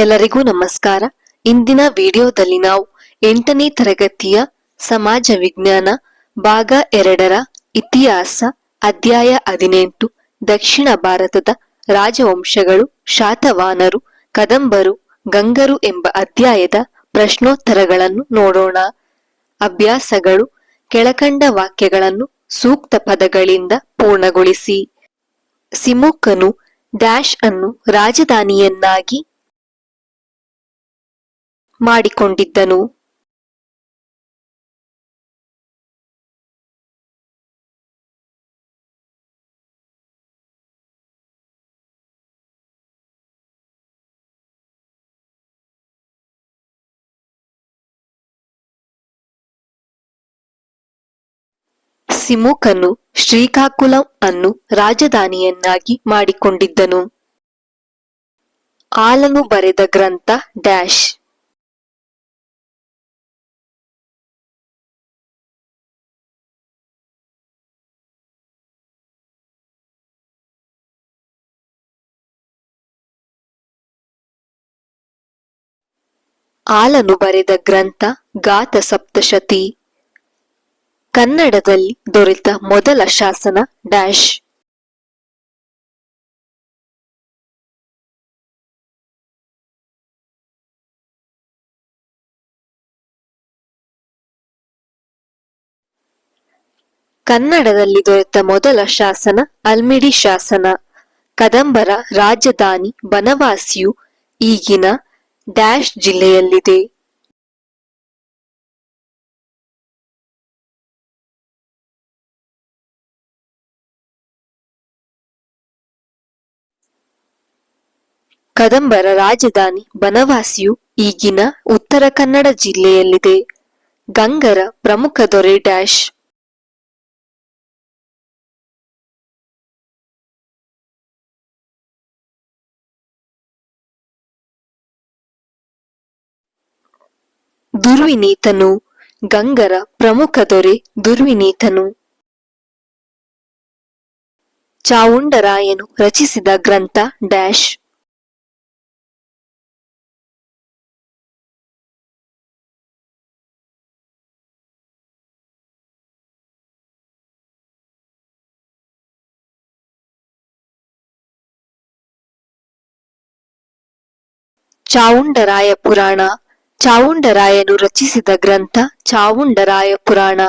ಎಲ್ಲರಿಗೂ ನಮಸ್ಕಾರ. ಇಂದಿನ ವಿಡಿಯೋದಲ್ಲಿ ನಾವು ಎಂಟನೇ ತರಗತಿಯ ಸಮಾಜ ವಿಜ್ಞಾನ ಭಾಗ ಎರಡರ ಇತಿಹಾಸ, ಅಧ್ಯಾಯ ಹದಿನೆಂಟು, ದಕ್ಷಿಣ ಭಾರತದ ರಾಜವಂಶಗಳು, ಶಾತವಾನರು, ಕದಂಬರು, ಗಂಗರು ಎಂಬ ಅಧ್ಯಾಯದ ಪ್ರಶ್ನೋತ್ತರಗಳನ್ನು ನೋಡೋಣ. ಅಭ್ಯಾಸಗಳು, ಕೆಳಕಂಡ ವಾಕ್ಯಗಳನ್ನು ಸೂಕ್ತ ಪದಗಳಿಂದ ಪೂರ್ಣಗೊಳಿಸಿ. ಸಿಮುಕನು ಡ್ಯಾಶ್ ಅನ್ನು ರಾಜಧಾನಿಯನ್ನಾಗಿ ಮಾಡಿಕೊಂಡಿದ್ದನು. ಸಿಮುಕನು ಶ್ರೀಕಾಕುಲಂ ಅನ್ನು ರಾಜಧಾನಿಯನ್ನಾಗಿ ಮಾಡಿಕೊಂಡಿದ್ದನು. ಆಲನು ಬರೆದ ಗ್ರಂಥ ಡ್ಯಾಶ್. ಆಲನು ಬರೆದ ಗ್ರಂಥ ಗಾತ ಸಪ್ತಶತಿ. ಕನ್ನಡದಲ್ಲಿ ದೊರೆತ ಮೊದಲ ಶಾಸನ ಡ್ಯಾಶ್. ಕನ್ನಡದಲ್ಲಿ ದೊರೆತ ಮೊದಲ ಶಾಸನ ಅಲ್ಮಿಡಿ ಶಾಸನ. ಕದಂಬರ ರಾಜಧಾನಿ ಬನವಾಸಿಯು ಈಗಿನ ಡ್ಯಾಶ್ ಜಿಲ್ಲೆಯಲ್ಲಿದೆ. ಕದಂಬರ ರಾಜಧಾನಿ ಬನವಾಸಿಯು ಈಗಿನ ಉತ್ತರ ಕನ್ನಡ ಜಿಲ್ಲೆಯಲ್ಲಿದೆ. ಗಂಗರ ಪ್ರಮುಖ ದೊರೆ ಡ್ಯಾಶ್ ದುರ್ವಿನೀತನು. ಗಂಗರ ಪ್ರಮುಖ ದೊರೆ ದುರ್ವಿನೀತನು. ಚಾವುಂಡರಾಯನು ರಚಿಸಿದ ಗ್ರಂಥ ಡ್ಯಾಶ್. ಚಾವುಂಡರಾಯ ಪುರಾಣ ಚಾವುಂಡರಾಯನು ರಚಿಸಿದ ಗ್ರಂಥ ಚಾವುಂಡರಾಯ ಪುರಾಣ.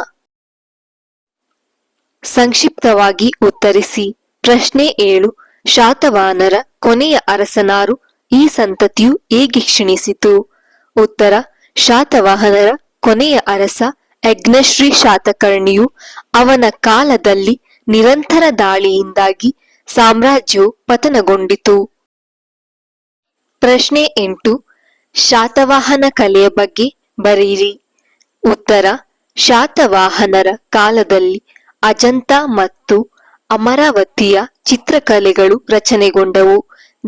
ಸಂಕ್ಷಿಪ್ತವಾಗಿ ಉತ್ತರಿಸಿ. ಪ್ರಶ್ನೆ ಏಳು. ಶಾತವಾನರ ಕೊನೆಯ ಅರಸನಾರು ಈ ಸಂತತಿಯು ಹೇಗೆ ಕ್ಷೀಣಿಸಿತು? ಉತ್ತರ. ಶಾತವಾಹನರ ಕೊನೆಯ ಅರಸ ಯಜ್ಞಶ್ರೀ ಶಾತಕರ್ಣಿಯು ಅವನ ಕಾಲದಲ್ಲಿ ನಿರಂತರ ದಾಳಿಯಿಂದಾಗಿ ಸಾಮ್ರಾಜ್ಯವು ಪತನಗೊಂಡಿತು. ಪ್ರಶ್ನೆ ಎಂಟು. ಶಾತವಾಹನ ಕಲೆಯ ಬಗ್ಗೆ ಬರೆಯಿರಿ. ಉತ್ತರ, ಶಾತವಾಹನರ ಕಾಲದಲ್ಲಿ ಅಜಂತ ಮತ್ತು ಅಮರಾವತಿಯ ಚಿತ್ರಕಲೆಗಳು ರಚನೆಗೊಂಡವು.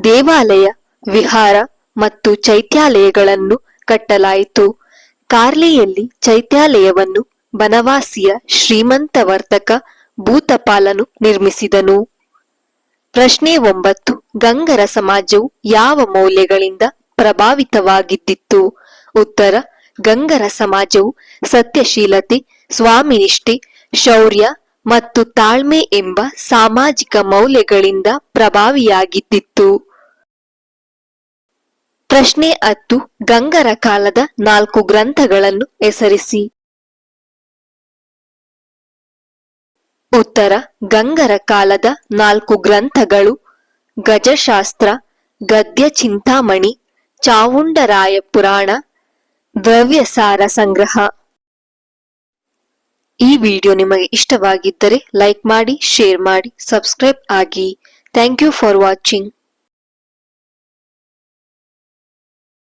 ದೇವಾಲಯ, ವಿಹಾರ ಮತ್ತು ಚೈತ್ಯಾಲಯಗಳನ್ನು ಕಟ್ಟಲಾಯಿತು. ಕಾರ್ಲೆಯಲ್ಲಿ ಚೈತ್ಯಾಲಯವನ್ನು ಬನವಾಸಿಯ ಶ್ರೀಮಂತ ವರ್ತಕ ಭೂತಪಾಲನು ನಿರ್ಮಿಸಿದನು. ಪ್ರಶ್ನೆ ಒಂಬತ್ತು, ಗಂಗರ ಸಮಾಜವು ಯಾವ ಮೌಲ್ಯಗಳಿಂದ ಪ್ರಭಾವಿತವಾಗಿದ್ದಿತ್ತು ಉತ್ತರ, ಗಂಗರ ಸಮಾಜವು ಸತ್ಯಶೀಲತೆ, ಸ್ವಾಮಿನಿಷ್ಠೆ, ಶೌರ್ಯ ಮತ್ತು ತಾಳ್ಮೆ ಎಂಬ ಸಾಮಾಜಿಕ ಮೌಲ್ಯಗಳಿಂದ ಪ್ರಭಾವಿಯಾಗಿದ್ದಿತ್ತು ಪ್ರಶ್ನೆ ಹತ್ತು, ಗಂಗರ ಕಾಲದ ನಾಲ್ಕು ಗ್ರಂಥಗಳನ್ನು ಹೆಸರಿಸಿ. ಉತ್ತರ, ಗಂಗರ ಕಾಲದ ನಾಲ್ಕು ಗ್ರಂಥಗಳು ಗಜಶಾಸ್ತ್ರ ಗದ್ಯ ಚಿಂತಾಮಣಿ ಚಾವುಂಡರಾಯ ಪುರಾಣ ದ್ರವ್ಯಸಾರ ಸಂಗ್ರಹ. ಈ ವಿಡಿಯೋ ನಿಮಗೆ ಇಷ್ಟವಾಗಿದ್ದರೆ ಲೈಕ್ ಮಾಡಿ, ಶೇರ್ ಮಾಡಿ, ಸಬ್ಸ್ಕ್ರೈಬ್ ಆಗಿ. Thank you for watching.